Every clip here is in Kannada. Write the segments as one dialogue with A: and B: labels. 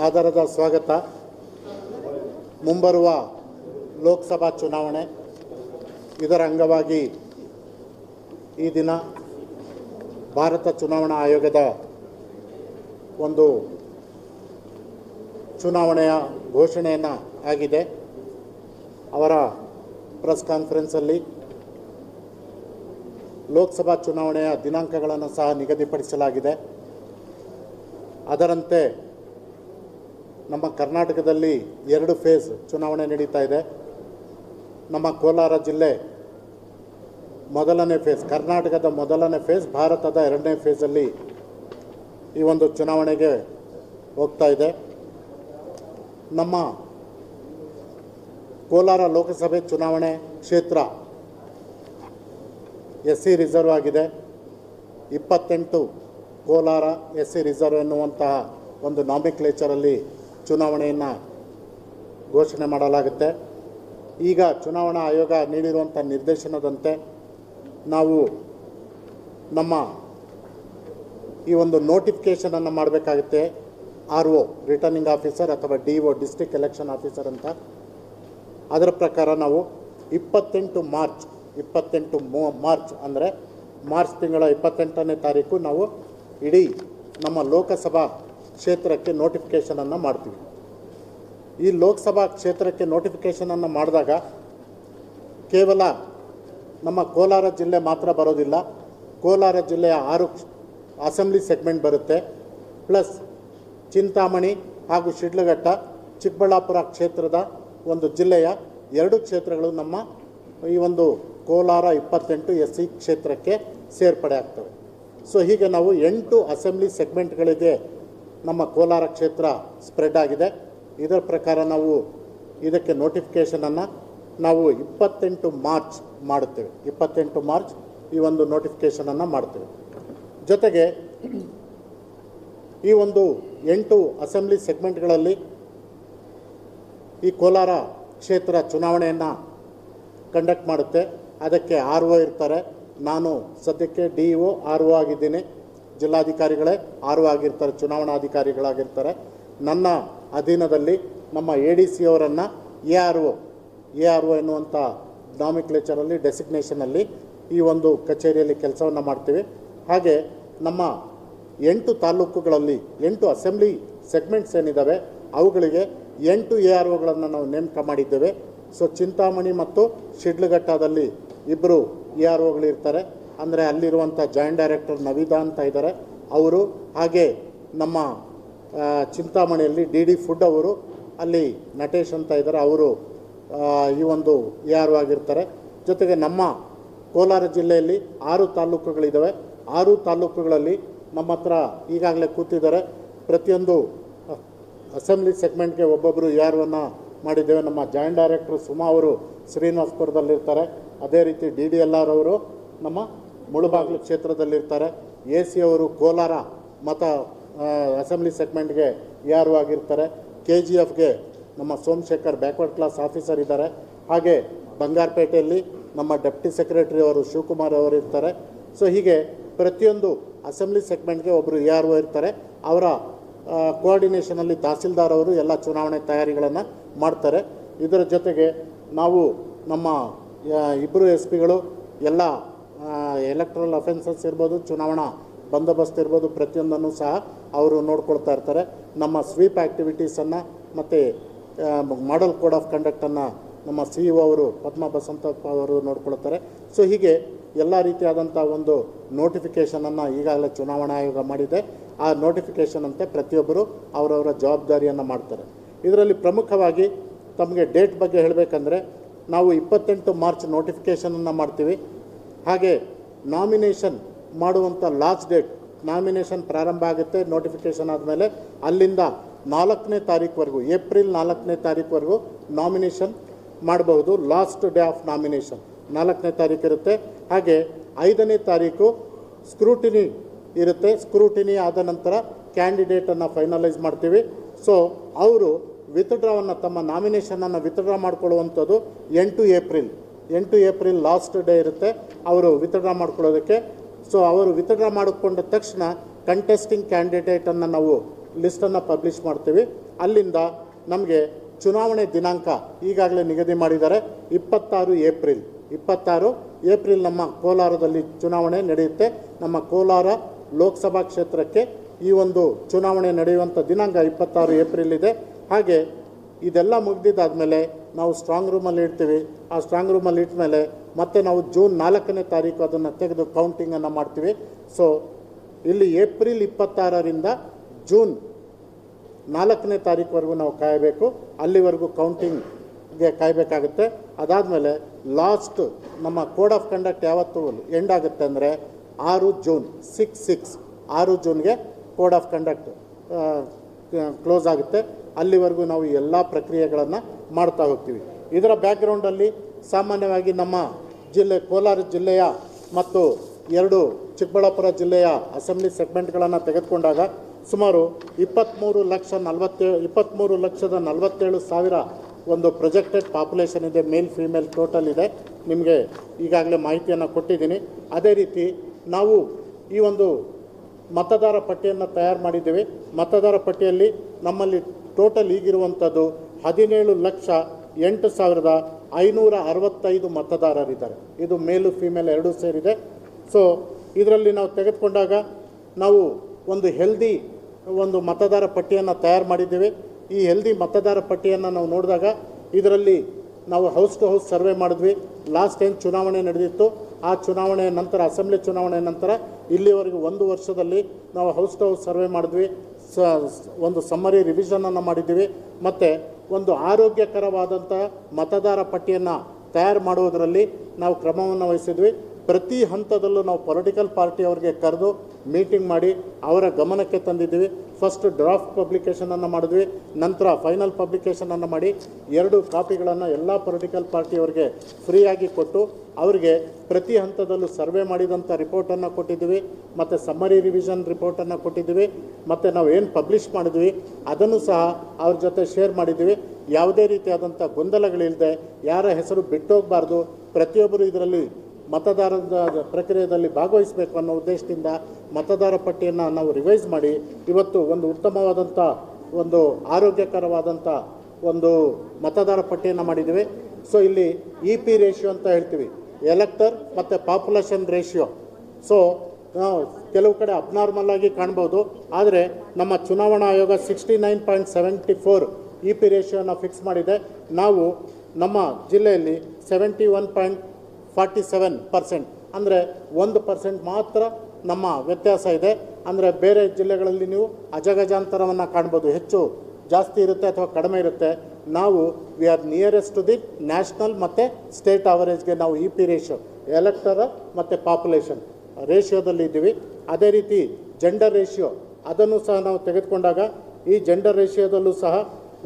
A: ಆಧಾರದ ಸ್ವಾಗತ. ಮುಂಬರುವ ಲೋಕಸಭಾ ಚುನಾವಣೆ. ಇದರ ಅಂಗವಾಗಿ ಈ ದಿನ ಭಾರತ ಚುನಾವಣಾ ಆಯೋಗದ ಒಂದು ಚುನಾವಣೆಯ ಘೋಷಣೆಯನ್ನು ಆಗಿದೆ. ಅವರ ಪ್ರೆಸ್ ಕಾನ್ಫರೆನ್ಸಲ್ಲಿ ಲೋಕಸಭಾ ಚುನಾವಣೆಯ ದಿನಾಂಕಗಳನ್ನು ಸಹ ನಿಗದಿಪಡಿಸಲಾಗಿದೆ. ಅದರಂತೆ ನಮ್ಮ ಕರ್ನಾಟಕದಲ್ಲಿ ಎರಡು ಫೇಸ್ ಚುನಾವಣೆ ನಡೀತಾ ಇದೆ. ನಮ್ಮ ಕೋಲಾರ ಜಿಲ್ಲೆ ಮೊದಲನೇ ಫೇಸ್, ಕರ್ನಾಟಕದ ಮೊದಲನೇ ಫೇಸ್, ಭಾರತದ ಎರಡನೇ ಫೇಸಲ್ಲಿ ಈ ಒಂದು ಚುನಾವಣೆಗೆ ಹೋಗ್ತಾ ಇದೆ. ನಮ್ಮ ಕೋಲಾರ ಲೋಕಸಭೆ ಚುನಾವಣೆ ಕ್ಷೇತ್ರ ಎಸ್ ಸಿ ರಿಸರ್ವ್ ಆಗಿದೆ. ಇಪ್ಪತ್ತೆಂಟು ಕೋಲಾರ ಎಸ್ ಸಿ ರಿಸರ್ವ್ ಎನ್ನುವಂತಹ ಒಂದು ನಾಮಿಕ್ಲೇಚರಲ್ಲಿ ಚುನಾವಣೆಯನ್ನು ಘೋಷಣೆ ಮಾಡಲಾಗುತ್ತೆ. ಈಗ ಚುನಾವಣಾ ಆಯೋಗ ನೀಡಿರುವಂಥ ನಿರ್ದೇಶನದಂತೆ ನಾವು ನಮ್ಮ ಈ ಒಂದು ನೋಟಿಫಿಕೇಷನನ್ನು ಮಾಡಬೇಕಾಗುತ್ತೆ. ಆರ್ ಒ ರಿಟರ್ನಿಂಗ್ ಆಫೀಸರ್ ಅಥವಾ D O district election officer ಅಂತ. ಅದರ ಪ್ರಕಾರ ನಾವು ಇಪ್ಪತ್ತೆಂಟು ಮಾರ್ಚ್, ಇಪ್ಪತ್ತೆಂಟು ಮೋ, ಮಾರ್ಚ್ ಅಂದರೆ ಮಾರ್ಚ್ ತಿಂಗಳ ಇಪ್ಪತ್ತೆಂಟನೇ ತಾರೀಕು ನಾವು ಇಡೀ ನಮ್ಮ ಲೋಕಸಭಾ ಕ್ಷೇತ್ರಕ್ಕೆ ನೋಟಿಫಿಕೇಷನನ್ನು ಮಾಡ್ತೀವಿ. ಈ ಲೋಕಸಭಾ ಕ್ಷೇತ್ರಕ್ಕೆ ನೋಟಿಫಿಕೇಷನನ್ನು ಮಾಡಿದಾಗ ಕೇವಲ ನಮ್ಮ ಕೋಲಾರ ಜಿಲ್ಲೆ ಮಾತ್ರ ಬರೋದಿಲ್ಲ. ಕೋಲಾರ ಜಿಲ್ಲೆಯ ಆರು ಅಸೆಂಬ್ಲಿ ಸೆಗ್ಮೆಂಟ್ ಬರುತ್ತೆ. ಪ್ಲಸ್ ಚಿಂತಾಮಣಿ ಹಾಗೂ ಶಿಡ್ಲಘಟ್ಟ ಚಿಕ್ಕಬಳ್ಳಾಪುರ ಕ್ಷೇತ್ರದ ಒಂದು ಜಿಲ್ಲೆಯ ಎರಡು ಕ್ಷೇತ್ರಗಳು ನಮ್ಮ ಈ ಒಂದು ಕೋಲಾರ ಇಪ್ಪತ್ತೆಂಟು ಎಸ್ ಸಿ ಕ್ಷೇತ್ರಕ್ಕೆ ಸೇರ್ಪಡೆ ಆಗ್ತವೆ. ಸೊ ಹೀಗೆ ನಾವು ಎಂಟು ಅಸೆಂಬ್ಲಿ ಸೆಗ್ಮೆಂಟ್ಗಳಿಗೆ ನಮ್ಮ ಕೋಲಾರ ಕ್ಷೇತ್ರ ಸ್ಪ್ರೆಡ್ ಆಗಿದೆ. ಇದರ ಪ್ರಕಾರ ನಾವು ಇದಕ್ಕೆ ನೋಟಿಫಿಕೇಷನನ್ನು ನಾವು ಇಪ್ಪತ್ತೆಂಟು ಮಾರ್ಚ್ ಮಾಡುತ್ತೇವೆ. ಇಪ್ಪತ್ತೆಂಟು ಮಾರ್ಚ್ ಈ ಒಂದು ನೋಟಿಫಿಕೇಷನನ್ನು ಮಾಡ್ತೇವೆ ಜೊತೆಗೆ ಈ ಒಂದು ಎಂಟು ಅಸೆಂಬ್ಲಿ ಸೆಗ್ಮೆಂಟ್ಗಳಲ್ಲಿ ಈ ಕೋಲಾರ ಕ್ಷೇತ್ರ ಚುನಾವಣೆಯನ್ನು ಕಂಡಕ್ಟ್ ಮಾಡುತ್ತೆ. ಅದಕ್ಕೆ ಆರ್ ಒ ಇರ್ತಾರೆ. ನಾನು ಸದ್ಯಕ್ಕೆ ಡಿ ಒ ಆರ್ ಒ ಆಗಿದ್ದೀನಿ. ಜಿಲ್ಲಾಧಿಕಾರಿಗಳೇ ಆರ್ ಆಗಿರ್ತಾರೆ, ಚುನಾವಣಾಧಿಕಾರಿಗಳಾಗಿರ್ತಾರೆ. ನನ್ನ ಅಧೀನದಲ್ಲಿ ನಮ್ಮ ಎ ಡಿ ಸಿ ಅವರನ್ನು A R O, A R O ಎನ್ನುವಂಥ ನಾಮಿಕ್ಲೇಚರಲ್ಲಿ ಡೆಸಿಗ್ನೇಷನಲ್ಲಿ ಈ ಒಂದು ಕಚೇರಿಯಲ್ಲಿ ಕೆಲಸವನ್ನು ಮಾಡ್ತೀವಿ. ಹಾಗೆ ನಮ್ಮ ಎಂಟು ತಾಲೂಕುಗಳಲ್ಲಿ ಎಂಟು ಅಸೆಂಬ್ಲಿ ಸೆಗ್ಮೆಂಟ್ಸ್ ಏನಿದ್ದಾವೆ ಅವುಗಳಿಗೆ ಎಂಟು ಎ ಆರ್ ಒಗಳನ್ನು ನಾವು ನೇಮಕ ಮಾಡಿದ್ದೇವೆ. ಸೊ, ಚಿಂತಾಮಣಿ ಮತ್ತು ಶಿಡ್ಲಘಟ್ಟದಲ್ಲಿ ಇಬ್ಬರು ಎ ಆರ್ ಒಗಳಿರ್ತಾರೆ. ಅಂದರೆ ಅಲ್ಲಿರುವಂಥ ಜಾಯಿಂಟ್ ಡೈರೆಕ್ಟರ್ ನವಿದಾ ಅಂತ ಇದ್ದಾರೆ ಅವರು ಹಾಗೆ ನಮ್ಮ ಚಿಂತಾಮಣಿಯಲ್ಲಿ ಡಿ ಡಿ ಫುಡ್ ಅವರು, ಅಲ್ಲಿ ನಟೇಶ್ ಅಂತ ಇದ್ದಾರೆ ಅವರು ಈ ಒಂದು ಎ ಆರ್ ಆಗಿರ್ತಾರೆ. ಜೊತೆಗೆ ನಮ್ಮ ಕೋಲಾರ ಜಿಲ್ಲೆಯಲ್ಲಿ ಆರು ತಾಲೂಕುಗಳಿದ್ದಾವೆ ಆರು ತಾಲೂಕುಗಳಲ್ಲಿ ನಮ್ಮ ಹತ್ರ ಈಗಾಗಲೇ ಕೂತಿದ್ದಾರೆ. ಪ್ರತಿಯೊಂದು ಅಸೆಂಬ್ಲಿ ಸೆಗ್ಮೆಂಟ್ಗೆ ಒಬ್ಬೊಬ್ಬರು ಯಾರನ್ನು ಮಾಡಿದ್ದೇವೆ. ನಮ್ಮ ಜಾಯಿಂಟ್ ಡೈರೆಕ್ಟರ್ ಸುಮಾ ಅವರು ಶ್ರೀನಿವಾಸಪುರದಲ್ಲಿರ್ತಾರೆ. ಅದೇ ರೀತಿ ಡಿ ಡಿ ಎಲ್ ಆರ್ ಅವರು ನಮ್ಮ ಮುಳುಬಾಗಿಲು ಕ್ಷೇತ್ರದಲ್ಲಿರ್ತಾರೆ. ಎ ಸಿ ಅವರು ಕೋಲಾರ ಮತ ಅಸೆಂಬ್ಲಿ ಸೆಗ್ಮೆಂಟ್ಗೆ ಎ ಆರ್ ಆಗಿರ್ತಾರೆ. ಕೆ ಜಿ ಎಫ್ಗೆ ನಮ್ಮ ಸೋಮಶೇಖರ್ ಬ್ಯಾಕ್ವರ್ಡ್ ಕ್ಲಾಸ್ ಆಫೀಸರ್ ಇದ್ದಾರೆ. ಹಾಗೆ ಬಂಗಾರಪೇಟೆಯಲ್ಲಿ ನಮ್ಮ ಡೆಪ್ಟಿ ಸೆಕ್ರೆಟರಿ ಅವರು ಶಿವಕುಮಾರ್ ಅವರು ಇರ್ತಾರೆ. ಸೊ ಹೀಗೆ ಪ್ರತಿಯೊಂದು ಅಸೆಂಬ್ಲಿ ಸೆಗ್ಮೆಂಟ್ಗೆ ಒಬ್ಬರು ಎ ಆರ್ ಇರ್ತಾರೆ. ಅವರ ಕೋಆರ್ಡಿನೇಷನಲ್ಲಿ ತಹಸೀಲ್ದಾರ್ ಅವರು ಎಲ್ಲ ಚುನಾವಣೆ ತಯಾರಿಗಳನ್ನು ಮಾಡ್ತಾರೆ. ಇದರ ಜೊತೆಗೆ ನಾವು ನಮ್ಮ ಇಬ್ಬರು ಎಸ್ ಪಿಗಳು ಎಲ್ಲ ಎಲೆಕ್ಟ್ರಲ್ ಅಫೆನ್ಸಸ್ ಇರ್ಬೋದು, ಚುನಾವಣಾ ಬಂದೋಬಸ್ತ್ ಇರ್ಬೋದು, ಪ್ರತಿಯೊಂದನ್ನು ಸಹ ಅವರು ನೋಡ್ಕೊಳ್ತಾ ಇರ್ತಾರೆ. ನಮ್ಮ ಸ್ವೀಪ್ ಆ್ಯಕ್ಟಿವಿಟೀಸನ್ನು ಮತ್ತು ಮಾಡೆಲ್ ಕೋಡ್ ಆಫ್ ಕಂಡಕ್ಟನ್ನು ನಮ್ಮ ಸಿ ಇ ಅವರು, ಪದ್ಮ ಬಸಂತಪ್ಪ ಅವರು ನೋಡ್ಕೊಳ್ತಾರೆ. ಸೊ ಹೀಗೆ ಎಲ್ಲ ರೀತಿಯಾದಂಥ ಒಂದು ನೋಟಿಫಿಕೇಷನನ್ನು ಈಗಾಗಲೇ ಚುನಾವಣಾ ಆಯೋಗ ಮಾಡಿದೆ. ಆ ನೋಟಿಫಿಕೇಷನ್ ಅಂತೆ ಪ್ರತಿಯೊಬ್ಬರು ಅವರವರ ಜವಾಬ್ದಾರಿಯನ್ನು ಮಾಡ್ತಾರೆ. ಇದರಲ್ಲಿ ಪ್ರಮುಖವಾಗಿ ತಮಗೆ ಡೇಟ್ ಬಗ್ಗೆ ಹೇಳಬೇಕಂದ್ರೆ, ನಾವು ಇಪ್ಪತ್ತೆಂಟು ಮಾರ್ಚ್ ನೋಟಿಫಿಕೇಷನನ್ನು ಮಾಡ್ತೀವಿ. ಹಾಗೆ ನಾಮಿನೇಷನ್ ಮಾಡುವಂಥ ಲಾಸ್ಟ್ ಡೇಟ್ ನಾಮಿನೇಷನ್ ಪ್ರಾರಂಭ ಆಗುತ್ತೆ ನೋಟಿಫಿಕೇಷನ್ ಆದಮೇಲೆ ಅಲ್ಲಿಂದ ನಾಲ್ಕನೇ ತಾರೀಕುವರೆಗೂ, ಏಪ್ರಿಲ್ ನಾಲ್ಕನೇ ತಾರೀಕುವರೆಗೂ ನಾಮಿನೇಷನ್ ಮಾಡಬಹುದು ಲಾಸ್ಟ್ ಡೇ ಆಫ್ ನಾಮಿನೇಷನ್ ನಾಲ್ಕನೇ ತಾರೀಕು ಇರುತ್ತೆ. ಹಾಗೆ ಐದನೇ ತಾರೀಕು ಸ್ಕ್ರೂಟಿನಿ ಇರುತ್ತೆ. ಸ್ಕ್ರೂಟಿನಿ ಆದ ನಂತರ ಕ್ಯಾಂಡಿಡೇಟನ್ನು ಫೈನಲೈಸ್ ಮಾಡ್ತೀವಿ. ಸೊ ಅವರು ವಿತ್ಡ್ರಾವನ್ನು ತಮ್ಮ ನಾಮಿನೇಷನನ್ನು ವಿತ್ಡ್ರಾ ಮಾಡ್ಕೊಳ್ಳುವಂಥದ್ದು ಎಂಟು ಏಪ್ರಿಲ್. ಎಂಟು ಏಪ್ರಿಲ್ ಲಾಸ್ಟ್ ಡೇ ಇರುತ್ತೆ, ಅವರು ವಿತ್ಡ್ರಾ ಮಾಡ್ಕೊಳ್ಳೋದಕ್ಕೆ. ಸೊ ಅವರು ವಿತ್ಡ್ರಾ ಮಾಡಿಕೊಂಡ ತಕ್ಷಣ ಕಂಟೆಸ್ಟಿಂಗ್ ಕ್ಯಾಂಡಿಡೇಟನ್ನು ನಾವು ಲಿಸ್ಟನ್ನು ಪಬ್ಲಿಷ್ ಮಾಡ್ತೀವಿ. ಅಲ್ಲಿಂದ ನಮಗೆ ಚುನಾವಣೆ ದಿನಾಂಕ ಈಗಾಗಲೇ ನಿಗದಿ ಮಾಡಿದ್ದಾರೆ, ಇಪ್ಪತ್ತಾರು ಏಪ್ರಿಲ್. ಇಪ್ಪತ್ತಾರು ಏಪ್ರಿಲ್ ನಮ್ಮ ಕೋಲಾರದಲ್ಲಿ ಚುನಾವಣೆ ನಡೆಯುತ್ತೆ. ನಮ್ಮ ಕೋಲಾರ ಲೋಕಸಭಾ ಕ್ಷೇತ್ರಕ್ಕೆ ಈ ಒಂದು ಚುನಾವಣೆ ನಡೆಯುವಂಥ ದಿನಾಂಕ ಇಪ್ಪತ್ತಾರು ಏಪ್ರಿಲ್ ಇದೆ. ಹಾಗೆ ಇದೆಲ್ಲ ಮುಗ್ದಿದ್ದಾದಮೇಲೆ ನಾವು ಸ್ಟ್ರಾಂಗ್ ರೂಮಲ್ಲಿ ಇಡ್ತೀವಿ. ಆ ಸ್ಟ್ರಾಂಗ್ ರೂಮಲ್ಲಿ ಇಟ್ಮೇಲೆ ಮತ್ತೆ ನಾವು ಜೂನ್ ನಾಲ್ಕನೇ ತಾರೀಕು ಅದನ್ನು ತೆಗೆದು ಕೌಂಟಿಂಗನ್ನು ಮಾಡ್ತೀವಿ. ಸೊ ಇಲ್ಲಿ ಏಪ್ರಿಲ್ ಇಪ್ಪತ್ತಾರರಿಂದ ಜೂನ್ ನಾಲ್ಕನೇ ತಾರೀಕುವರೆಗೂ ನಾವು ಕಾಯಬೇಕು. ಅಲ್ಲಿವರೆಗೂ ಕೌಂಟಿಂಗ್ಗೆ ಕಾಯಬೇಕಾಗುತ್ತೆ. ಅದಾದಮೇಲೆ ಲಾಸ್ಟ್ ನಮ್ಮ ಕೋಡ್ ಆಫ್ ಕಂಡಕ್ಟ್ ಯಾವತ್ತು ಎಂಡ್ ಆಗುತ್ತೆ ಅಂದರೆ ಆರು ಜೂನ್ ಸಿಕ್ಸ್ ಸಿಕ್ಸ್ ಆರು ಜೂನ್ಗೆ ಕೋಡ್ ಆಫ್ ಕಂಡಕ್ಟ್ ಕ್ಲೋಸ್ ಆಗುತ್ತೆ. ಅಲ್ಲಿವರೆಗೂ ನಾವು ಎಲ್ಲ ಪ್ರಕ್ರಿಯೆಗಳನ್ನು ಮಾಡ್ತಾ ಹೋಗ್ತೀವಿ. ಇದರ ಬ್ಯಾಕ್ಗ್ರೌಂಡಲ್ಲಿ ಸಾಮಾನ್ಯವಾಗಿ ನಮ್ಮ ಜಿಲ್ಲೆ, ಕೋಲಾರ ಜಿಲ್ಲೆಯ ಮತ್ತು ಎರಡು ಚಿಕ್ಕಬಳ್ಳಾಪುರ ಜಿಲ್ಲೆಯ ಅಸೆಂಬ್ಲಿ ಸೆಗ್ಮೆಂಟ್ಗಳನ್ನು ತೆಗೆದುಕೊಂಡಾಗ ಸುಮಾರು ಇಪ್ಪತ್ತ್ಮೂರು ಲಕ್ಷ ನಲವತ್ತೇಳು ಇಪ್ಪತ್ತ್ಮೂರು ಲಕ್ಷದ ನಲವತ್ತೇಳು ಸಾವಿರ ಒಂದು ಪ್ರೊಜೆಕ್ಟೆಡ್ ಪಾಪ್ಯುಲೇಷನ್ ಇದೆ ಮೇಲ್ ಫೀಮೇಲ್ ಟೋಟಲ್ ಇದೆ. ನಿಮಗೆ ಈಗಾಗಲೇ ಮಾಹಿತಿಯನ್ನು ಕೊಟ್ಟಿದ್ದೀನಿ. ಅದೇ ರೀತಿ ನಾವು ಈ ಒಂದು ಮತದಾರ ಪಟ್ಟಿಯನ್ನು ತಯಾರು ಮಾಡಿದ್ದೇವೆ. ಮತದಾರ ಪಟ್ಟಿಯಲ್ಲಿ ನಮ್ಮಲ್ಲಿ ಟೋಟಲ್ ಈಗಿರುವಂಥದ್ದು ಹದಿನೇಳು ಲಕ್ಷ ಎಂಟು ಸಾವಿರದ ಐನೂರ ಅರವತ್ತೈದು ಮತದಾರರಿದ್ದಾರೆ. ಇದು ಮೇಲು ಫಿಮೇಲ್ ಎರಡೂ ಸೇರಿದೆ. ಸೊ ಇದರಲ್ಲಿ ನಾವು ತೆಗೆದುಕೊಂಡಾಗ ನಾವು ಒಂದು ಹೆಲ್ದಿ ಒಂದು ಮತದಾರ ಪಟ್ಟಿಯನ್ನು ತಯಾರು ಮಾಡಿದ್ದೇವೆ. ಈ ಹೆಲ್ದಿ ಮತದಾರ ಪಟ್ಟಿಯನ್ನು ನಾವು ನೋಡಿದಾಗ ಇದರಲ್ಲಿ ನಾವು ಹೌಸ್ ಟು ಹೌಸ್ ಸರ್ವೆ ಮಾಡಿದ್ವಿ. ಲಾಸ್ಟ್ ಟೈಮ್ ಚುನಾವಣೆ ನಡೆದಿತ್ತು, ಆ ಚುನಾವಣೆಯ ನಂತರ, ಅಸೆಂಬ್ಲಿ ಚುನಾವಣೆ ನಂತರ ಇಲ್ಲಿವರೆಗೂ ಒಂದು ವರ್ಷದಲ್ಲಿ ನಾವು ಹೌಸ್ ಟು ಹೌಸ್ ಸರ್ವೆ ಮಾಡಿದ್ವಿ. ಸ, ಒಂದು ಸಮ್ಮರಿ ರಿವಿಷನನ್ನು ಮಾಡಿದ್ದೀವಿ. ಮತ್ತು ಒಂದು ಆರೋಗ್ಯಕರವಾದಂಥ ಮತದಾರ ಪಟ್ಟಿಯನ್ನು ತಯಾರು ಮಾಡುವುದರಲ್ಲಿ ನಾವು ಕ್ರಮವನ್ನು ವಹಿಸಿದ್ವಿ. ಪ್ರತಿ ಹಂತದಲ್ಲೂ ನಾವು ಪೊಲಿಟಿಕಲ್ ಪಾರ್ಟಿಯವರಿಗೆ ಕರೆದು ಮೀಟಿಂಗ್ ಮಾಡಿ ಅವರ ಗಮನಕ್ಕೆ ತಂದಿದ್ದೀವಿ. ಫಸ್ಟ್ ಡ್ರಾಫ್ಟ್ ಪಬ್ಲಿಕೇಶನನ್ನು ಮಾಡಿದ್ವಿ, ನಂತರ ಫೈನಲ್ ಪಬ್ಲಿಕೇಶನನ್ನು ಮಾಡಿ ಎರಡು ಕಾಪಿಗಳನ್ನು ಎಲ್ಲ ಪೊಲಿಟಿಕಲ್ ಪಾರ್ಟಿಯವರಿಗೆ ಫ್ರೀಯಾಗಿ ಕೊಟ್ಟು ಅವರಿಗೆ ಪ್ರತಿ ಹಂತದಲ್ಲೂ ಸರ್ವೆ ಮಾಡಿದಂಥ ರಿಪೋರ್ಟನ್ನು ಕೊಟ್ಟಿದ್ದೀವಿ ಮತ್ತು ಸಮ್ಮರಿ ರಿವಿಷನ್ ರಿಪೋರ್ಟನ್ನು ಕೊಟ್ಟಿದ್ದೀವಿ ಮತ್ತು ನಾವು ಏನು ಪಬ್ಲಿಷ್ ಮಾಡಿದ್ವಿ ಅದನ್ನು ಸಹ ಅವ್ರ ಜೊತೆ ಶೇರ್ ಮಾಡಿದ್ದೀವಿ ಯಾವುದೇ ರೀತಿಯಾದಂಥ ಗೊಂದಲಗಳಿಲ್ಲದೆ ಯಾರ ಹೆಸರು ಬಿಟ್ಟೋಗಬಾರ್ದು, ಪ್ರತಿಯೊಬ್ಬರು ಇದರಲ್ಲಿ ಮತದಾರರ ಪ್ರಕ್ರಿಯೆಯಲ್ಲಿ ಭಾಗವಹಿಸಬೇಕು ಅನ್ನೋ ಉದ್ದೇಶದಿಂದ ಮತದಾರ ಪಟ್ಟಿಯನ್ನು ನಾವು ರಿವೈಸ್ ಮಾಡಿ, ಇವತ್ತು ಒಂದು ಉತ್ತಮವಾದಂಥ ಒಂದು ಆರೋಗ್ಯಕರವಾದಂಥ ಒಂದು ಮತದಾರ ಪಟ್ಟಿಯನ್ನು ಮಾಡಿದ್ದೀವಿ. ಸೊ ಇಲ್ಲಿ ಇ ಪಿ ರೇಷಿಯೋ ಅಂತ ಹೇಳ್ತೀವಿ. ಎಲೆಕ್ಟರ್ ಮತ್ತು ಪಾಪ್ಯುಲೇಷನ್ ರೇಷಿಯೋ ಸೊ ಕೆಲವು ಕಡೆ ಅಬ್ನಾರ್ಮಲ್ ಆಗಿ ಕಾಣ್ಬೋದು. ಆದರೆ ನಮ್ಮ ಚುನಾವಣಾ ಆಯೋಗ sixty nine point seventy four E P ರೇಷಿಯೋನ fix ಮಾಡಿದೆ. ನಾವು ನಮ್ಮ ಜಿಲ್ಲೆಯಲ್ಲಿ seventy one point forty seven percent ಅಂದರೆ ಒಂದು ಪರ್ಸೆಂಟ್ ಮಾತ್ರ ನಮ್ಮ ವ್ಯತ್ಯಾಸ ಇದೆ. ಅಂದರೆ ಬೇರೆ ಜಿಲ್ಲೆಗಳಲ್ಲಿ ನೀವು ಅಜಗಜಾಂತರವನ್ನು ಕಾಣ್ಬೋದು. ಹೆಚ್ಚು ಜಾಸ್ತಿ ಇರುತ್ತೆ ಅಥವಾ ಕಡಿಮೆ ಇರುತ್ತೆ. ನಾವು we are nearest to the national ಮತ್ತು ಸ್ಟೇಟ್ ಅವರೇಜ್ಗೆ ನಾವು ಇ ಪಿ ರೇಷ್ಯೋ ಎಲೆಕ್ಟರ ಮತ್ತು ಪಾಪ್ಯುಲೇಷನ್ ರೇಷಿಯೋದಲ್ಲಿ ಇದ್ದೀವಿ. ಅದೇ ರೀತಿ ಜೆಂಡರ್ ರೇಷಿಯೋ ಅದನ್ನು ಸಹ ನಾವು ತೆಗೆದುಕೊಂಡಾಗ ಈ ಜೆಂಡರ್ ರೇಷಿಯೋದಲ್ಲೂ ಸಹ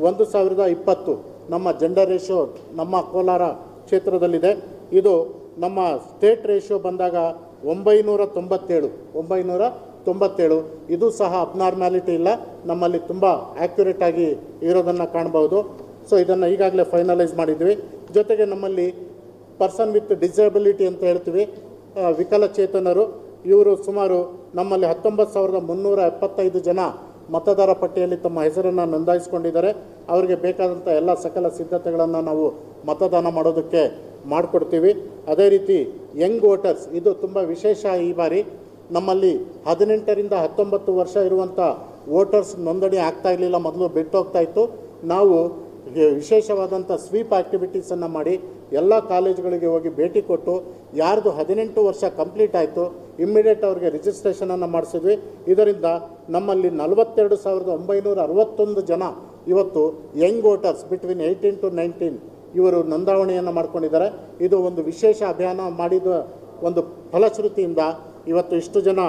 A: ಒಂದು ಸಾವಿರದ ಇಪ್ಪತ್ತು ನಮ್ಮ ಜೆಂಡರ್ ರೇಷಿಯೋ ನಮ್ಮ ಕೋಲಾರ ಕ್ಷೇತ್ರದಲ್ಲಿದೆ. ಇದು ನಮ್ಮ ಸ್ಟೇಟ್ ರೇಷಿಯೋ ಬಂದಾಗ ಒಂಬೈನೂರ ತೊಂಬತ್ತೇಳು ಒಂಬೈನೂರ ತೊಂಬತ್ತೇಳು. ಇದು ಸಹ ಅಬ್ನಾರ್ಮ್ಯಾಲಿಟಿ ಇಲ್ಲ. ನಮ್ಮಲ್ಲಿ ತುಂಬ ಆ್ಯಕ್ಯುರೇಟ್ ಆಗಿ ಇರೋದನ್ನು ಕಾಣ್ಬೋದು. ಸೊ ಇದನ್ನು ಈಗಾಗಲೇ ಫೈನಲೈಸ್ ಮಾಡಿದ್ವಿ. ಜೊತೆಗೆ ನಮ್ಮಲ್ಲಿ ಪರ್ಸನ್ ವಿತ್ ಡಿಸಬಿಲಿಟಿ ಅಂತ ಹೇಳ್ತೀವಿ. ವಿಕಲಚೇತನರು, ಇವರು ಸುಮಾರು ನಮ್ಮಲ್ಲಿ ಹತ್ತೊಂಬತ್ತು ಸಾವಿರದ ಮುನ್ನೂರ ಎಪ್ಪತ್ತೈದು ಜನ ಮತದಾರ ಪಟ್ಟಿಯಲ್ಲಿ ತಮ್ಮ ಹೆಸರನ್ನು ನೋಂದಾಯಿಸಿಕೊಂಡಿದ್ದಾರೆ. ಅವರಿಗೆ ಬೇಕಾದಂಥ ಎಲ್ಲ ಸಕಲ ಸಿದ್ಧತೆಗಳನ್ನು ನಾವು ಮತದಾನ ಮಾಡೋದಕ್ಕೆ ಮಾಡಿಕೊಡ್ತೀವಿ. ಅದೇ ರೀತಿ ಯಂಗ್ ವೋಟರ್ಸ್, ಇದು ತುಂಬ ವಿಶೇಷ ಈ ಬಾರಿ. ನಮ್ಮಲ್ಲಿ ಹದಿನೆಂಟರಿಂದ ಹತ್ತೊಂಬತ್ತು ವರ್ಷ ಇರುವಂಥ ವೋಟರ್ಸ್ ನೋಂದಣಿ ಆಗ್ತಾ ಇರಲಿಲ್ಲ, ಮೊದಲು ಬಿಟ್ಟು ಹೋಗ್ತಾ ಇತ್ತು. ನಾವು ವಿಶೇಷವಾದಂಥ ಸ್ವೀಪ್ ಆ್ಯಕ್ಟಿವಿಟೀಸನ್ನು ಮಾಡಿ ಎಲ್ಲ ಕಾಲೇಜುಗಳಿಗೆ ಹೋಗಿ ಭೇಟಿ ಕೊಟ್ಟು, ಯಾರ್ದು ಹದಿನೆಂಟು ವರ್ಷ ಕಂಪ್ಲೀಟ್ ಆಯಿತು, ಇಮ್ಮಿಡಿಯೇಟ್ ಅವ್ರಿಗೆ ರಿಜಿಸ್ಟ್ರೇಷನನ್ನು ಮಾಡಿಸಿದ್ವಿ. ಇದರಿಂದ ನಮ್ಮಲ್ಲಿ ನಲವತ್ತೆರಡು ಸಾವಿರದ ಒಂಬೈನೂರ ಅರವತ್ತೊಂದು ಜನ ಇವತ್ತು young voters between eighteen to nineteen ಇವರು ನೋಂದಾವಣೆಯನ್ನು ಮಾಡ್ಕೊಂಡಿದ್ದಾರೆ. ಇದು ಒಂದು ವಿಶೇಷ ಅಭಿಯಾನ ಮಾಡಿದ ಒಂದು ಫಲಶ್ರುತಿಯಿಂದ ಇವತ್ತು ಇಷ್ಟು ಜನ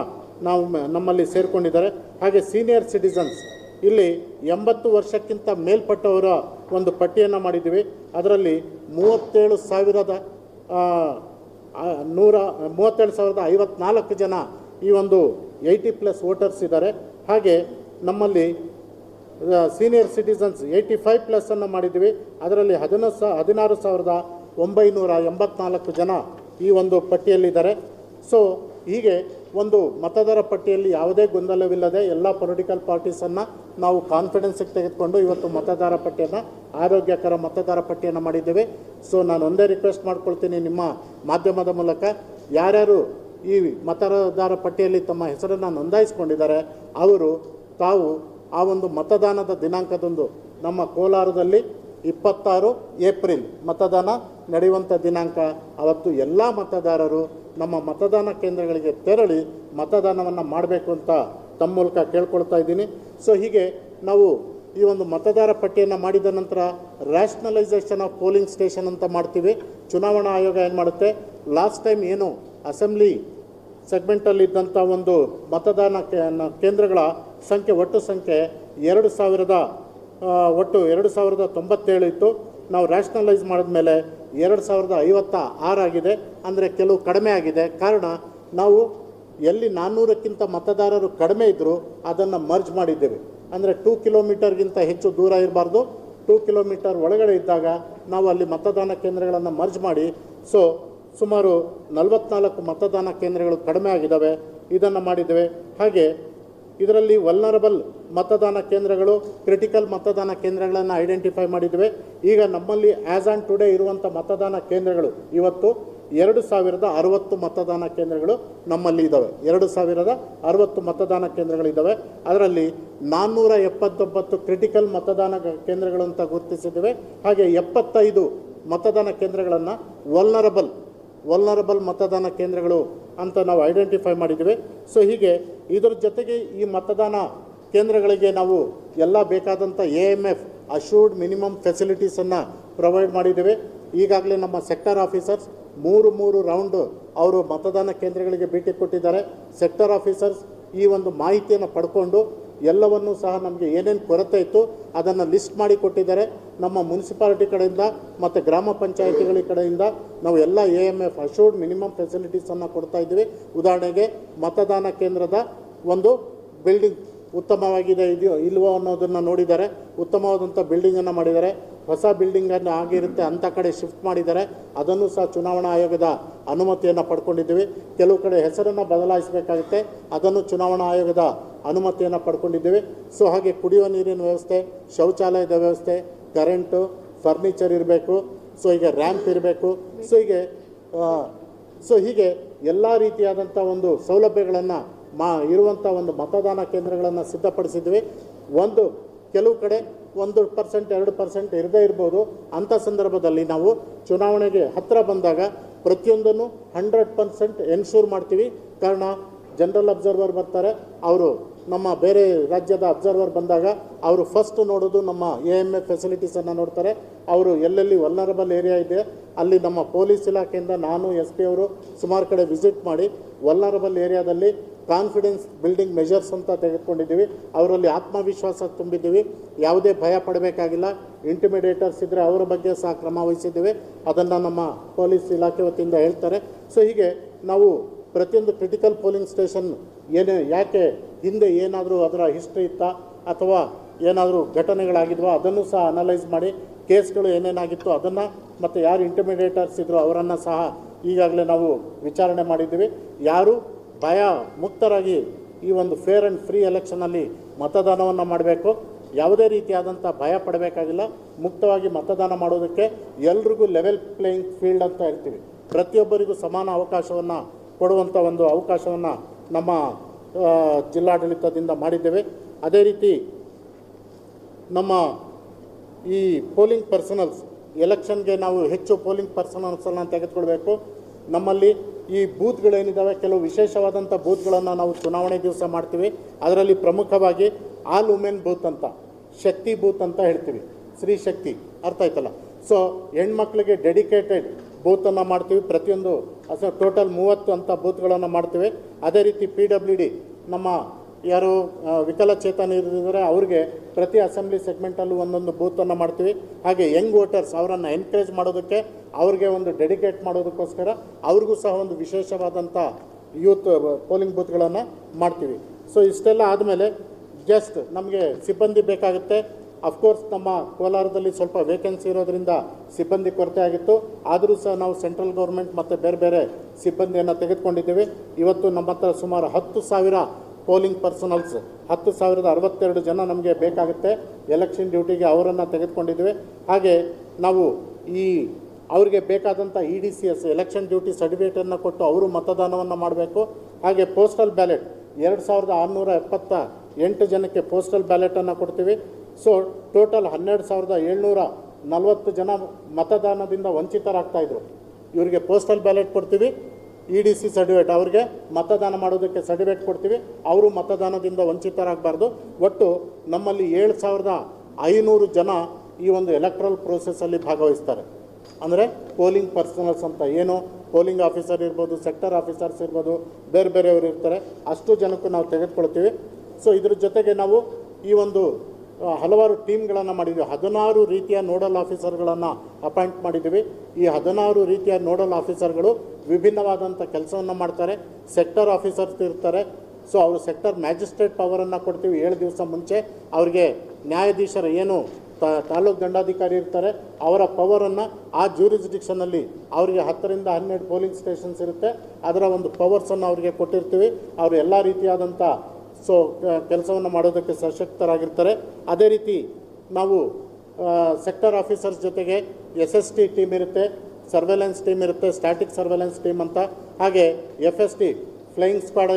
A: ನಾವು ನಮ್ಮಲ್ಲಿ ಸೇರಿಕೊಂಡಿದ್ದಾರೆ. ಹಾಗೆ ಸೀನಿಯರ್ ಸಿಟಿಸನ್ಸ್ ಇಲ್ಲಿ ಎಂಬತ್ತು ವರ್ಷಕ್ಕಿಂತ ಮೇಲ್ಪಟ್ಟವರ ಒಂದು ಪಟ್ಟಿಯನ್ನು ಮಾಡಿದ್ದೀವಿ. ಅದರಲ್ಲಿ ಮೂವತ್ತೇಳು ಸಾವಿರದ ನೂರ, ಮೂವತ್ತೇಳು ಸಾವಿರದ ಐವತ್ನಾಲ್ಕು ಜನ ಈ ಒಂದು ಏಯ್ಟಿ ಪ್ಲಸ್ ವೋಟರ್ಸ್ ಇದ್ದಾರೆ. ಹಾಗೆ ನಮ್ಮಲ್ಲಿ ಸೀನಿಯರ್ ಸಿಟಿಸನ್ಸ್ ಏಯ್ಟಿ ಫೈವ್ ಪ್ಲಸ್ಸನ್ನು ಮಾಡಿದ್ದೀವಿ. ಅದರಲ್ಲಿ ಹದಿನ ಸ, ಹದಿನಾರು ಸಾವಿರದ ಒಂಬೈನೂರ ಎಂಬತ್ನಾಲ್ಕು ಜನ ಈ ಒಂದು ಪಟ್ಟಿಯಲ್ಲಿದ್ದಾರೆ. ಸೊ ಹೀಗೆ ಒಂದು ಮತದಾರ ಪಟ್ಟಿಯಲ್ಲಿ ಯಾವುದೇ ಗೊಂದಲವಿಲ್ಲದೆ ಎಲ್ಲ ಪೊಲಿಟಿಕಲ್ ಪಾರ್ಟೀಸನ್ನು ನಾವು ಕಾನ್ಫಿಡೆನ್ಸಿಗೆ ತೆಗೆದುಕೊಂಡು ಇವತ್ತು ಮತದಾರ ಪಟ್ಟಿಯನ್ನು, ಆರೋಗ್ಯಕರ ಮತದಾರ ಪಟ್ಟಿಯನ್ನು ಮಾಡಿದ್ದೇವೆ. ಸೊ ನಾನು ಒಂದೇ ರಿಕ್ವೆಸ್ಟ್ ಮಾಡ್ಕೊಳ್ತೀನಿ ನಿಮ್ಮ ಮಾಧ್ಯಮದ ಮೂಲಕ. ಯಾರ್ಯಾರು ಈ ಮತದಾರ ಪಟ್ಟಿಯಲ್ಲಿ ತಮ್ಮ ಹೆಸರನ್ನು ನೋಂದಾಯಿಸ್ಕೊಂಡಿದ್ದಾರೆ, ಅವರು ತಾವು ಆ ಒಂದು ಮತದಾನದ ದಿನಾಂಕದಂದು ನಮ್ಮ ಕೋಲಾರದಲ್ಲಿ ಇಪ್ಪತ್ತಾರು ಏಪ್ರಿಲ್ ಮತದಾನ ನಡೆಯುವಂಥ ದಿನಾಂಕ. ಅವತ್ತು ಎಲ್ಲ ಮತದಾರರು ನಮ್ಮ ಮತದಾನ ಕೇಂದ್ರಗಳಿಗೆ ತೆರಳಿ ಮತದಾನವನ್ನು ಮಾಡಬೇಕು ಅಂತ ತಮ್ಮ ಮೂಲಕ ಕೇಳ್ಕೊಳ್ತಾ ಇದ್ದೀನಿ. ಸೊ ಹೀಗೆ ನಾವು ಈ ಒಂದು ಮತದಾರ ಪಟ್ಟಿಯನ್ನು ಮಾಡಿದ ನಂತರ ರ್ಯಾಷನಲೈಸೇಷನ್ ಆಫ್ ಪೋಲಿಂಗ್ ಸ್ಟೇಷನ್ ಅಂತ ಮಾಡ್ತೀವಿ. ಚುನಾವಣಾ ಆಯೋಗ ಏನು ಮಾಡುತ್ತೆ? ಲಾಸ್ಟ್ ಟೈಮ್ ಏನು ಅಸೆಂಬ್ಲಿ ಸೆಗ್ಮೆಂಟಲ್ಲಿ ಇದ್ದಂಥ ಒಂದು ಮತದಾನ ಕೇಂದ್ರಗಳ ಸಂಖ್ಯೆ, ಒಟ್ಟು ಸಂಖ್ಯೆ ಎರಡು ಸಾವಿರದ ಒಟ್ಟು ಎರಡು ಸಾವಿರದ ತೊಂಬತ್ತೇಳು ಇತ್ತು. ನಾವು ರ್ಯಾಷನಲೈಸ್ ಮಾಡಿದ್ಮೇಲೆ ಎರಡು ಸಾವಿರದ ಐವತ್ತ ಆರಾಗಿದೆ ಅಂದರೆ ಕೆಲವು ಕಡಿಮೆ ಆಗಿದೆ. ಕಾರಣ ನಾವು ಎಲ್ಲಿ ನಾನ್ನೂರಕ್ಕಿಂತ ಮತದಾರರು ಕಡಿಮೆ ಇದ್ದರೂ ಅದನ್ನು ಮರ್ಜ್ ಮಾಡಿದ್ದೇವೆ. ಅಂದರೆ ಟೂ ಕಿಲೋಮೀಟರ್ಗಿಂತ ಹೆಚ್ಚು ದೂರ ಇರಬಾರ್ದು. ಟೂ ಕಿಲೋಮೀಟರ್ ಒಳಗಡೆ ಇದ್ದಾಗ ನಾವು ಅಲ್ಲಿ ಮತದಾನ ಕೇಂದ್ರಗಳನ್ನು ಮರ್ಜ್ ಮಾಡಿ. ಸೊ ಸುಮಾರು ನಲವತ್ನಾಲ್ಕು ಮತದಾನ ಕೇಂದ್ರಗಳು ಕಡಿಮೆ ಆಗಿದ್ದಾವೆ. ಇದನ್ನು ಮಾಡಿದ್ದೇವೆ. ಹಾಗೆ ಇದರಲ್ಲಿ ವಲ್ನರಬಲ್ ಮತದಾನ ಕೇಂದ್ರಗಳು ಕ್ರಿಟಿಕಲ್ ಮತದಾನ ಕೇಂದ್ರಗಳನ್ನು ಐಡೆಂಟಿಫೈ ಮಾಡಿದ್ವಿ. ಈಗ ನಮ್ಮಲ್ಲಿ ಆ್ಯಸ್ ಆನ್ ಟುಡೇ ಇರುವಂಥ ಮತದಾನ ಕೇಂದ್ರಗಳು ಇವತ್ತು ಎರಡು ಸಾವಿರದ ಅರವತ್ತು ಮತದಾನ ಕೇಂದ್ರಗಳು ನಮ್ಮಲ್ಲಿ ಇದ್ದಾವೆ ಎರಡು ಸಾವಿರದ ಅರವತ್ತು ಮತದಾನ ಕೇಂದ್ರಗಳಿದ್ದಾವೆ ಅದರಲ್ಲಿ ನಾನ್ನೂರ ಎಪ್ಪತ್ತೊಂಬತ್ತು ಕ್ರಿಟಿಕಲ್ ಮತದಾನ ಕೇಂದ್ರಗಳು ಅಂತ ಗುರುತಿಸಿದ್ದೇವೆ. ಹಾಗೆ ಎಪ್ಪತ್ತೈದು ಮತದಾನ ಕೇಂದ್ರಗಳನ್ನು ವಲ್ನರಬಲ್ ವಲ್ನರಬಲ್ ಮತದಾನ ಕೇಂದ್ರಗಳು ಅಂತ ನಾವು ಐಡೆಂಟಿಫೈ ಮಾಡಿದ್ದೇವೆ. ಸೊ ಹೀಗೆ ಇದರ ಜೊತೆಗೆ ಈ ಮತದಾನ ಕೇಂದ್ರಗಳಿಗೆ ನಾವು ಎಲ್ಲ ಬೇಕಾದಂಥ A M F assured minimum ಫೆಸಿಲಿಟೀಸನ್ನು provide ಮಾಡಿದ್ದೇವೆ. ಈಗಾಗಲೇ ನಮ್ಮ ಸೆಕ್ಟರ್ ಆಫೀಸರ್ಸ್ ಮೂರು ಮೂರು ರೌಂಡ್ ಅವರು ಮತದಾನ ಕೇಂದ್ರಗಳಿಗೆ ಭೇಟಿ ಕೊಟ್ಟಿದ್ದಾರೆ. ಸೆಕ್ಟರ್ ಆಫೀಸರ್ಸ್ ಈ ಒಂದು ಮಾಹಿತಿಯನ್ನು ಪಡ್ಕೊಂಡು ಎಲ್ಲವನ್ನೂ ಸಹ ನಮಗೆ ಏನೇನು ಕೊರತೆ ಇತ್ತು ಅದನ್ನು ಲಿಸ್ಟ್ ಮಾಡಿ ಕೊಟ್ಟಿದ್ದಾರೆ. ನಮ್ಮ ಮುನ್ಸಿಪಾಲಿಟಿ ಕಡೆಯಿಂದ ಮತ್ತು ಗ್ರಾಮ ಪಂಚಾಯಿತಿಗಳ ಕಡೆಯಿಂದ ನಾವು ಎಲ್ಲ A M F assured minimum ಫೆಸಿಲಿಟೀಸನ್ನು ಕೊಡ್ತಾ ಇದ್ದೀವಿ. ಉದಾಹರಣೆಗೆ ಮತದಾನ ಕೇಂದ್ರದ ಒಂದು ಬಿಲ್ಡಿಂಗ್ ಉತ್ತಮವಾಗಿದೆ ಇದೆಯೋ ಇಲ್ವೋ ಅನ್ನೋದನ್ನು ನೋಡಿದ್ದಾರೆ. ಉತ್ತಮವಾದಂಥ ಬಿಲ್ಡಿಂಗನ್ನು ಮಾಡಿದ್ದಾರೆ. ಹೊಸ ಬಿಲ್ಡಿಂಗನ್ನು ಆಗಿರುತ್ತೆ ಅಂಥ ಕಡೆ ಶಿಫ್ಟ್ ಮಾಡಿದ್ದಾರೆ. ಅದನ್ನು ಸಹ ಚುನಾವಣಾ ಆಯೋಗದ ಅನುಮತಿಯನ್ನು ಪಡ್ಕೊಂಡಿದ್ದೀವಿ. ಕೆಲವು ಕಡೆ ಹೆಸರನ್ನು ಬದಲಾಯಿಸಬೇಕಾಗುತ್ತೆ. ಅದನ್ನು ಚುನಾವಣಾ ಆಯೋಗದ ಅನುಮತಿಯನ್ನು ಪಡ್ಕೊಂಡಿದ್ದೀವಿ. ಸೊ ಹಾಗೆ ಕುಡಿಯುವ ನೀರಿನ ವ್ಯವಸ್ಥೆ, ಶೌಚಾಲಯದ ವ್ಯವಸ್ಥೆ ಕರೆಂಟು ಫರ್ನಿಚರ್ ಇರಬೇಕು ಸೊ ಈಗ ರ್ಯಾಂಪ್ ಇರಬೇಕು ಸೊ ಹೀಗೆ ಸೊ ಹೀಗೆ ಎಲ್ಲ ರೀತಿಯಾದಂಥ ಒಂದು ಸೌಲಭ್ಯಗಳನ್ನು ಮಾ ಇರುವಂಥ ಒಂದು ಮತದಾನ ಕೇಂದ್ರಗಳನ್ನು ಸಿದ್ಧಪಡಿಸಿದ್ವಿ. ಒಂದು, ಕೆಲವು ಕಡೆ ಒಂದು ಪರ್ಸೆಂಟ್ ಎರಡು ಪರ್ಸೆಂಟ್ ಇರದೇ ಇರ್ಬೋದು. ಅಂಥ ಸಂದರ್ಭದಲ್ಲಿ ನಾವು ಚುನಾವಣೆಗೆ ಹತ್ತಿರ ಬಂದಾಗ ಪ್ರತಿಯೊಂದನ್ನು ಹಂಡ್ರೆಡ್ ಪರ್ಸೆಂಟ್ ಎನ್ಶೂರ್ ಮಾಡ್ತೀವಿ. ಕಾರಣ ಜನರಲ್ ಅಬ್ಸರ್ವರ್ ಬರ್ತಾರೆ, ಅವರು ನಮ್ಮ ಬೇರೆ ರಾಜ್ಯದ ಅಬ್ಸರ್ವರ್ ಬಂದಾಗ ಅವರು ಫಸ್ಟ್ ನೋಡೋದು ನಮ್ಮ ಎ ಎಂ ಎಫ್ ಫೆಸಿಲಿಟೀಸನ್ನು ನೋಡ್ತಾರೆ. ಅವರು ಎಲ್ಲೆಲ್ಲಿ ವಲ್ನರಬಲ್ ಏರಿಯಾ ಇದೆ, ಅಲ್ಲಿ ನಮ್ಮ ಪೊಲೀಸ್ ಇಲಾಖೆಯಿಂದ ನಾನು ಎಸ್ ಪಿ ಅವರು ಸುಮಾರು ಕಡೆ ವಿಸಿಟ್ ಮಾಡಿ ವಲ್ನರಬಲ್ ಏರಿಯಾದಲ್ಲಿ ಕಾನ್ಫಿಡೆನ್ಸ್ ಬಿಲ್ಡಿಂಗ್ ಮೆಷರ್ಸ್ ಅಂತ ತೆಗೆದುಕೊಂಡಿದ್ದೀವಿ. ಅವರಲ್ಲಿ ಆತ್ಮವಿಶ್ವಾಸ ತುಂಬಿದ್ದೀವಿ. ಯಾವುದೇ ಭಯ ಪಡಬೇಕಾಗಿಲ್ಲ. ಇಂಟಿಮಿಡೇಟರ್ಸ್ ಇದ್ದರೆ ಅವರ ಬಗ್ಗೆ ಸಹ ಕ್ರಮ ವಹಿಸಿದ್ದೀವಿ. ಅದನ್ನು ನಮ್ಮ ಪೊಲೀಸ್ ಇಲಾಖೆ ವತಿಯಿಂದ ಹೇಳ್ತಾರೆ. ಸೊ ಹೀಗೆ ನಾವು ಪ್ರತಿಯೊಂದು ಕ್ರಿಟಿಕಲ್ ಪೋಲಿಂಗ್ ಸ್ಟೇಷನ್ ಏನೇ, ಯಾಕೆ ಹಿಂದೆ ಏನಾದರೂ ಅದರ ಹಿಸ್ಟ್ರಿ ಇತ್ತಾ, ಅಥವಾ ಏನಾದರೂ ಘಟನೆಗಳಾಗಿದ್ವೋ, ಅದನ್ನು ಸಹ ಅನಲೈಸ್ ಮಾಡಿ, ಕೇಸ್ಗಳು ಏನೇನಾಗಿತ್ತು ಅದನ್ನು ಮತ್ತು ಯಾರು ಇಂಟಿಮಿಡೇಟರ್ಸ್ ಇದ್ದರು ಅವರನ್ನು ಸಹ ಈಗಾಗಲೇ ನಾವು ವಿಚಾರಣೆ ಮಾಡಿದ್ದೀವಿ. ಯಾರು ಭಯ ಮುಕ್ತರಾಗಿ ಈ ಒಂದು ಫೇರ್ ಆ್ಯಂಡ್ ಫ್ರೀ ಎಲೆಕ್ಷನಲ್ಲಿ ಮತದಾನವನ್ನು ಮಾಡಬೇಕು, ಯಾವುದೇ ರೀತಿಯಾದಂಥ ಭಯ ಪಡಬೇಕಾಗಿಲ್ಲ, ಮುಕ್ತವಾಗಿ ಮತದಾನ ಮಾಡೋದಕ್ಕೆ ಎಲ್ರಿಗೂ ಲೆವೆಲ್ ಪ್ಲೇಯಿಂಗ್ ಫೀಲ್ಡ್ ಅಂತ ಹೇಳ್ತೀವಿ ಪ್ರತಿಯೊಬ್ಬರಿಗೂ ಸಮಾನ ಅವಕಾಶವನ್ನು ಕೊಡುವಂಥ ಒಂದು ಅವಕಾಶವನ್ನು ನಮ್ಮ ಜಿಲ್ಲಾಡಳಿತದಿಂದ ಮಾಡಿದ್ದೇವೆ. ಅದೇ ರೀತಿ ನಮ್ಮ ಈ ಪೋಲಿಂಗ್ ಪರ್ಸನಲ್ಸ್, ಎಲೆಕ್ಷನ್ಗೆ ನಾವು ಹೆಚ್ಚು ಪೋಲಿಂಗ್ ಪರ್ಸನಲ್ಸನ್ನು ತೆಗೆದುಕೊಳ್ಬೇಕು. ನಮ್ಮಲ್ಲಿ ಈ ಬೂತ್ಗಳೇನಿದ್ದಾವೆ ಕೆಲವು ವಿಶೇಷವಾದಂಥ ಬೂತ್ಗಳನ್ನು ನಾವು ಚುನಾವಣೆ ದಿವಸ ಮಾಡ್ತೀವಿ. ಅದರಲ್ಲಿ ಪ್ರಮುಖವಾಗಿ ಆಲ್ ವುಮೆನ್ ಬೂತ್ ಅಂತ, ಶಕ್ತಿ ಬೂತ್ ಅಂತ ಹೇಳ್ತೀವಿ. ಸ್ತ್ರೀ ಶಕ್ತಿ, ಅರ್ಥ ಆಯ್ತಲ್ಲ? ಸೊ, ಹೆಣ್ಮಕ್ಳಿಗೆ ಡೆಡಿಕೇಟೆಡ್ ಬೂತನ್ನು ಮಾಡ್ತೀವಿ. ಪ್ರತಿಯೊಂದು, ಅಸ ಟೋಟಲ್ ಮೂವತ್ತು ಅಂತ ಬೂತ್ಗಳನ್ನು ಮಾಡ್ತೀವಿ. ಅದೇ ರೀತಿ ಪಿ ಡಬ್ಲ್ಯೂ ಡಿ ನಮ್ಮ ಯಾರು ವಿಕಲಚೇತನ ಇರಿದ್ರೆ ಅವ್ರಿಗೆ ಪ್ರತಿ ಅಸೆಂಬ್ಲಿ ಸೆಗ್ಮೆಂಟಲ್ಲೂ ಒಂದೊಂದು ಬೂತನ್ನು ಮಾಡ್ತೀವಿ. ಹಾಗೆ ಯಂಗ್ ವೋಟರ್ಸ್ ಅವರನ್ನು ಎನ್ಕರೇಜ್ ಮಾಡೋದಕ್ಕೆ, ಅವ್ರಿಗೆ ಒಂದು ಡೆಡಿಕೇಟ್ ಮಾಡೋದಕ್ಕೋಸ್ಕರ ಅವ್ರಿಗೂ ಸಹ ಒಂದು ವಿಶೇಷವಾದಂಥ ಯೂತ್ ಪೋಲಿಂಗ್ ಬೂತ್ಗಳನ್ನು ಮಾಡ್ತೀವಿ. ಸೊ ಇಷ್ಟೆಲ್ಲ ಆದಮೇಲೆ ಜಸ್ಟ್ ನಮಗೆ ಸಿಬ್ಬಂದಿ ಬೇಕಾಗುತ್ತೆ. ಅಫ್ಕೋರ್ಸ್ ನಮ್ಮ ಕೋಲಾರದಲ್ಲಿ ಸ್ವಲ್ಪ ವೇಕೆನ್ಸಿ ಇರೋದ್ರಿಂದ ಸಿಬ್ಬಂದಿ ಕೊರತೆ ಆಗಿತ್ತು. ಆದರೂ ಸಹ ನಾವು ಸೆಂಟ್ರಲ್ ಗೌರ್ಮೆಂಟ್ ಮತ್ತು ಬೇರೆ ಬೇರೆ ಸಿಬ್ಬಂದಿಯನ್ನು ತೆಗೆದುಕೊಂಡಿದ್ದೇವೆ. ಇವತ್ತು ನಮ್ಮ ಹತ್ರ ಸುಮಾರು ಹತ್ತು ಸಾವಿರ ಪೋಲಿಂಗ್ ಪರ್ಸನಲ್ಸ್ ಹತ್ತು ಸಾವಿರದ ಅರವತ್ತೆರಡು ಜನ ನಮಗೆ ಬೇಕಾಗುತ್ತೆ. ಎಲೆಕ್ಷನ್ ಡ್ಯೂಟಿಗೆ ಅವರನ್ನು ತೆಗೆದುಕೊಂಡಿದ್ದೇವೆ. ಹಾಗೆ ನಾವು ಈ ಅವರಿಗೆ ಬೇಕಾದಂಥ E D C S election duty ಸರ್ಟಿಫಿಕೇಟನ್ನು ಕೊಟ್ಟು ಅವರು ಮತದಾನವನ್ನು ಮಾಡಬೇಕು. ಹಾಗೆ ಪೋಸ್ಟಲ್ ಬ್ಯಾಲೆಟ್ ಎರಡು ಸಾವಿರದ ಆರುನೂರ ಎಪ್ಪತ್ತ ಎಂಟು ಜನಕ್ಕೆ ಪೋಸ್ಟಲ್ ಬ್ಯಾಲೆಟನ್ನು ಕೊಡ್ತೀವಿ. ಸೊ ಟೋಟಲ್ ಹನ್ನೆರಡು ಸಾವಿರದ ಏಳ್ನೂರ ನಲವತ್ತು ಜನ ಮತದಾನದಿಂದ ವಂಚಿತರಾಗ್ತಾಯಿದ್ರು. ಇವರಿಗೆ ಪೋಸ್ಟಲ್ ಬ್ಯಾಲೆಟ್ ಕೊಡ್ತೀವಿ ಇ ಡಿ ಸಿ ಸರ್ಟಿಫಿಕೇಟ್ ಅವ್ರಿಗೆ ಮತದಾನ ಮಾಡೋದಕ್ಕೆ ಸರ್ಟಿಫಿಕೇಟ್ ಕೊಡ್ತೀವಿ, ಅವರು ಮತದಾನದಿಂದ ವಂಚಿತರಾಗಬಾರ್ದು. ಒಟ್ಟು ನಮ್ಮಲ್ಲಿ ಏಳು ಸಾವಿರದ ಐನೂರು ಜನ ಈ ಒಂದು ಎಲೆಕ್ಟ್ರಲ್ ಪ್ರೋಸೆಸ್ಸಲ್ಲಿ ಭಾಗವಹಿಸ್ತಾರೆ. ಅಂದರೆ ಪೋಲಿಂಗ್ ಪರ್ಸನಲ್ಸ್ ಅಂತ ಏನು ಪೋಲಿಂಗ್ ಆಫೀಸರ್ ಇರ್ಬೋದು ಸೆಕ್ಟರ್ ಆಫೀಸರ್ಸ್ ಇರ್ಬೋದು, ಬೇರೆ ಬೇರೆಯವರು ಇರ್ತಾರೆ. ಅಷ್ಟು ಜನಕ್ಕೂ ನಾವು ತೆಗೆದುಕೊಳ್ತೀವಿ. ಸೊ ಇದ್ರ ಜೊತೆಗೆ ನಾವು ಈ ಒಂದು ಹಲವಾರು ಟೀಮ್ಗಳನ್ನು ಮಾಡಿದ್ದೀವಿ ಹದಿನಾರು ರೀತಿಯ ನೋಡಲ್ ಆಫೀಸರ್ಗಳನ್ನು ಅಪಾಯಿಂಟ್ ಮಾಡಿದ್ದೀವಿ ಈ ಹದಿನಾರು ರೀತಿಯ ನೋಡಲ್ ಆಫೀಸರ್ಗಳು ವಿಭಿನ್ನವಾದಂಥ ಕೆಲಸವನ್ನು ಮಾಡ್ತಾರೆ. ಸೆಕ್ಟರ್ ಆಫೀಸರ್ಸ್ ಇರ್ತಾರೆ. ಸೊ, ಅವರು ಸೆಕ್ಟರ್ ಮ್ಯಾಜಿಸ್ಟ್ರೇಟ್ ಪವರನ್ನು ಕೊಡ್ತೀವಿ. ಏಳು ದಿವಸ ಮುಂಚೆ ಅವರಿಗೆ ನ್ಯಾಯಾಧೀಶರ ಏನು ತಾಲೂಕು ದಂಡಾಧಿಕಾರಿ ಇರ್ತಾರೆ. ಅವರ ಪವರನ್ನು ಆ ಜೂರಿಸ್ಡಿಕ್ಷನಲ್ಲಿ ಅವರಿಗೆ ಹತ್ತರಿಂದ ಹನ್ನೆರಡು ಪೋಲಿಂಗ್ ಸ್ಟೇಷನ್ಸ್ ಇರುತ್ತೆ. ಅದರ ಒಂದು ಪವರ್ಸನ್ನು ಅವರಿಗೆ ಕೊಟ್ಟಿರ್ತೀವಿ. ಅವರು ಎಲ್ಲ ರೀತಿಯಾದಂಥ ಸೊ ಕೆಲಸವನ್ನು ಮಾಡೋದಕ್ಕೆ ಸಶಕ್ತರಾಗಿರ್ತಾರೆ. ಅದೇ ರೀತಿ ನಾವು ಸೆಕ್ಟರ್ ಆಫೀಸರ್ಸ್ ಜೊತೆಗೆ ಎಸ್ ಎಸ್ ಟಿ ಟೀಮ್ ಇರುತ್ತೆ ಸರ್ವೆಲೆನ್ಸ್ ಟೀಮ್ ಇರುತ್ತೆ ಸ್ಟ್ಯಾಟಿಕ್ ಸರ್ವೆಲೆನ್ಸ್ ಟೀಮ್ ಅಂತ. ಹಾಗೆ F S T flying squad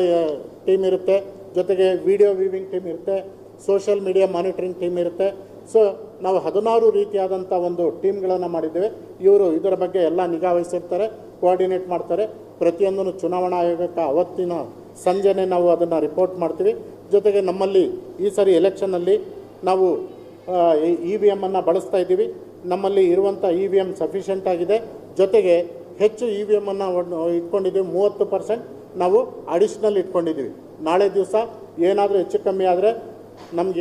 A: team ಇರುತ್ತೆ. ಜೊತೆಗೆ ವಿಡಿಯೋ ವೀವಿಂಗ್ ಟೀಮ್ ಇರುತ್ತೆ ಸೋಷಿಯಲ್ ಮೀಡಿಯಾ ಮಾನಿಟ್ರಿಂಗ್ ಟೀಮ್ ಇರುತ್ತೆ. ಸೊ, ನಾವು ಹದಿನಾರು ರೀತಿಯಾದಂಥ ಒಂದು ಟೀಮ್ಗಳನ್ನು ಮಾಡಿದ್ದೇವೆ. ಇವರು ಇದರ ಬಗ್ಗೆ ಎಲ್ಲ ನಿಗಾ ವಹಿಸಿರ್ತಾರೆ ಕೋಆರ್ಡಿನೇಟ್ ಮಾಡ್ತಾರೆ. ಪ್ರತಿಯೊಂದನ್ನು ಚುನಾವಣಾ ಆಯೋಗಕ್ಕೆ ಅವತ್ತಿನ ಸಂಜೆನೇ ನಾವು ಅದನ್ನು ರಿಪೋರ್ಟ್ ಮಾಡ್ತೀವಿ. ಜೊತೆಗೆ ನಮ್ಮಲ್ಲಿ ಈ ಸಾರಿ ಎಲೆಕ್ಷನ್ನಲ್ಲಿ ನಾವು ಇ ವಿ ಎಮ್ಮನ್ನು ಬಳಸ್ತಾ ಇದ್ದೀವಿ. ನಮ್ಮಲ್ಲಿ ಇರುವಂಥ ಇ ವಿ ಎಂ ಸಫಿಷಿಯೆಂಟ್ ಆಗಿದೆ. ಜೊತೆಗೆ ಹೆಚ್ಚು ಇ ವಿ ಎಮ್ಮನ್ನು ಇಟ್ಕೊಂಡಿದ್ದೀವಿ. ಮೂವತ್ತು ಪರ್ಸೆಂಟ್ ನಾವು ಅಡಿಷ್ನಲ್ ಇಟ್ಕೊಂಡಿದ್ದೀವಿ. ನಾಳೆ ದಿವಸ ಏನಾದರೂ ಹೆಚ್ಚು ಕಮ್ಮಿ ಆದರೆ ನಮಗೆ